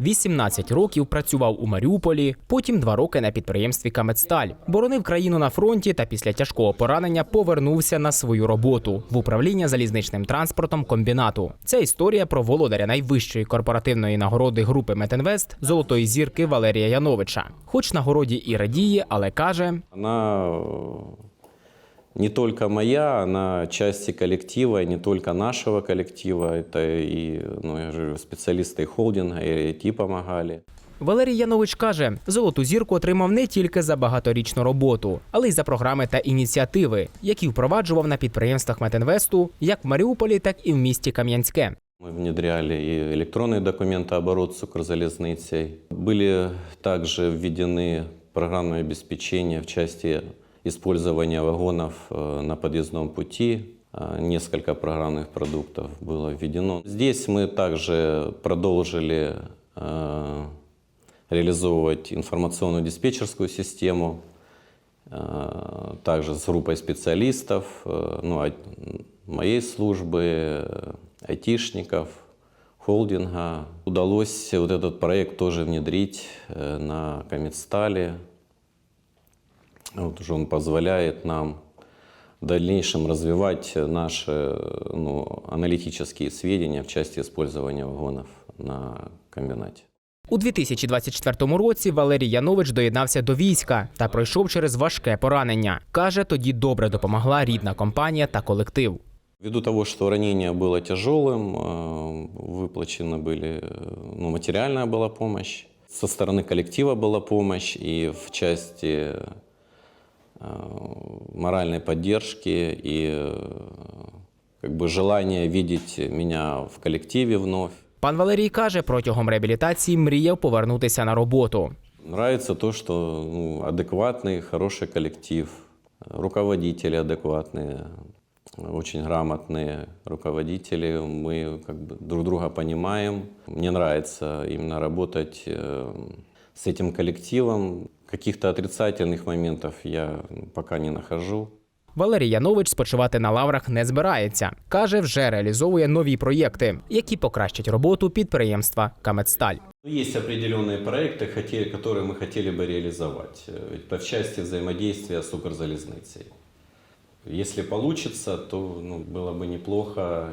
18 років працював у Маріуполі, потім два роки на підприємстві Камедсталь. Боронив країну на фронті та після тяжкого поранення повернувся на свою роботу в управління залізничним транспортом комбінату. Це історія про володаря найвищої корпоративної нагороди групи Метинвест золотої зірки Валерія Яновича. Хоч нагороді і радіє, але каже, Она э, не только моя, она части коллектива, и не только нашего коллектива. Это и, ну, я же говорю, специалисты и холдинга, и IT помогали. Валерій Янович каже, золоту зірку отримав не тільки за багаторічну роботу, але й за програми та ініціативи, які впроваджував на підприємствах Метинвесту як в Маріуполі, так і в місті Кам'янське. Мы внедряли и электронный документооборот с Укрзалезницей. Были также введены программное обеспечение в части использования вагонов э, на подъездном пути. Э, Несколько программных продуктов было введено. Здесь мы также продолжили э, реализовывать информационную диспетчерскую систему, э, также с группой специалистов, э, ну, а- моей службы, э, айтишников, холдинга. Удалось вот этот проект тоже внедрить э, на Комедстале. Вот уже он позволяет нам в дальнейшем развивать наши э, ну, аналитические сведения в части использования вагонов на комбинате. У 2024 році Валерій Янович доєднався до війська та пройшов через важке поранення. Каже, тоді добре допомогла рідна компанія та колектив. Ввиду того, что ранение было тяжелым, э, выплачены были, э, ну, материальная была помощь, со стороны коллектива была помощь и в части э, моральной поддержки и э, как бы желание видеть меня в коллективе вновь. Пан Валерій каже, протягом реабілітації мріяв повернутися на роботу. Нравится то, что ну, адекватный, хороший коллектив, руководители адекватные, очень грамотные руководители. Мы как бы друг друга понимаем. Мне нравится именно работать э, с этим коллективом. Каких-то отрицательных моментов я пока не нахожу. Валерій Янович спочивати на лаврах не збирається. Каже, вже реалізовує нові проєкти, які покращать роботу підприємства Камедсталь. Ну, Есть определенные проекты, хоте- которые мы хотели бы реализовать э, по в части взаимодействия с Укрзалезницей. Если получится, то ну, было бы неплохо